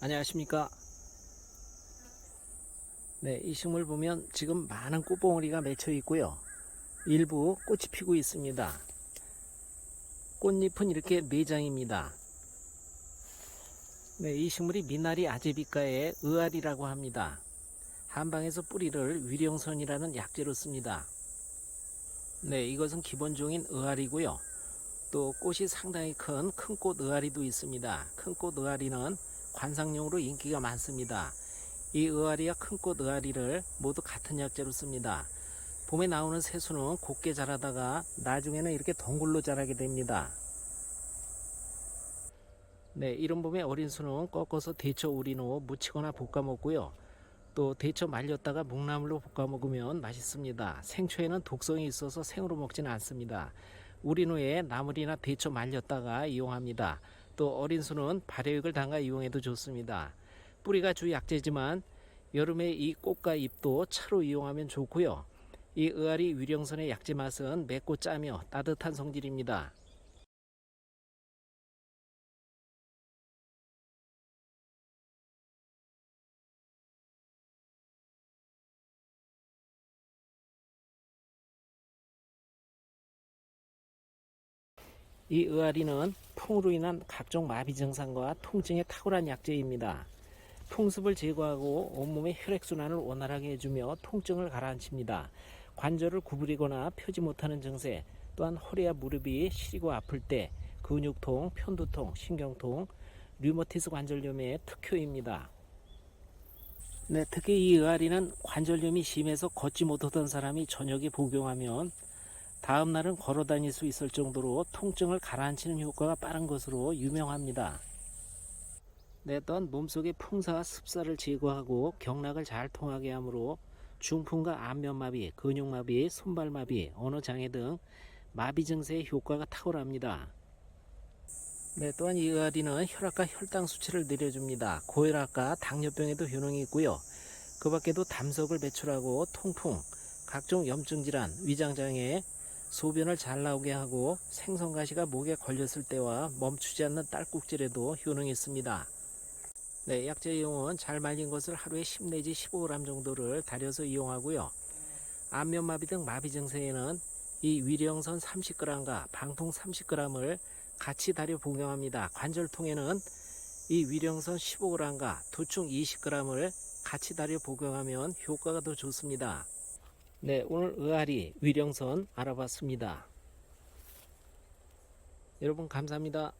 안녕하십니까. 네, 이 식물 보면 지금 많은 꽃봉오리가 맺혀 있고요. 일부 꽃이 피고 있습니다. 꽃잎은 이렇게 네 장입니다. 네, 이 식물이 미나리 아제비과의 의알이라고 합니다. 한방에서 뿌리를 위령선이라는 약재로 씁니다. 네, 이것은 기본종인 의알이고요. 또 꽃이 상당히 큰 큰 꽃 의아리도 있습니다. 큰 꽃 의아리는 관상용으로 인기가 많습니다. 이 의아리와 큰 꽃 의아리를 모두 같은 약재로 씁니다. 봄에 나오는 새수는 곱게 자라다가 나중에는 이렇게 덩굴로 자라게 됩니다. 네, 이런 봄에 어린 수는 꺾어서 데쳐 우린 후 무치거나 볶아 먹고요. 또 데쳐 말렸다가 묵나물로 볶아 먹으면 맛있습니다. 생초에는 독성이 있어서 생으로 먹지는 않습니다. 우린 후에 나물이나 데쳐 말렸다가 이용합니다. 또 어린 수는 발효액을 담가 이용해도 좋습니다. 뿌리가 주 약재지만 여름에 이 꽃과 잎도 차로 이용하면 좋고요. 이 의아리 위령선의 약재 맛은 맵고 짜며 따뜻한 성질입니다. 이 의아리는 풍으로 인한 각종 마비 증상과 통증에 탁월한 약재입니다. 풍습을 제거하고 온몸의 혈액순환을 원활하게 해주며 통증을 가라앉힙니다. 관절을 구부리거나 펴지 못하는 증세, 또한 허리와 무릎이 시리고 아플 때 근육통, 편두통, 신경통, 류머티스 관절염의 특효입니다. 네, 특히 이 의아리는 관절염이 심해서 걷지 못하던 사람이 저녁에 복용하면 다음 날은 걸어 다닐 수 있을 정도로 통증을 가라앉히는 효과가 빠른 것으로 유명합니다. 네, 또한 몸속의 풍사와 습사를 제거하고 경락을 잘 통하게 하므로 중풍과 안면마비, 근육마비, 손발마비, 언어장애 등 마비 증세의 효과가 탁월합니다. 네, 또한 이 의아리는 혈압과 혈당 수치를 내려줍니다. 고혈압과 당뇨병에도 효능이 있고요. 그 밖에도 담석을 배출하고 통풍, 각종 염증 질환, 위장 장애, 소변을 잘 나오게 하고 생선가시가 목에 걸렸을 때와 멈추지 않는 딸꾹질에도 효능이 있습니다. 네, 약재 이용은 잘 말린 것을 하루에 10 내지 15g 정도를 달여서 이용하고요. 안면마비 등 마비 증세에는 이 위령선 30g과 방풍 30g을 같이 달여 복용합니다. 관절통에는 이 위령선 15g과 두충 20g을 같이 달여 복용하면 효과가 더 좋습니다. 네, 오늘 의아리 위령선 알아봤습니다. 여러분 감사합니다.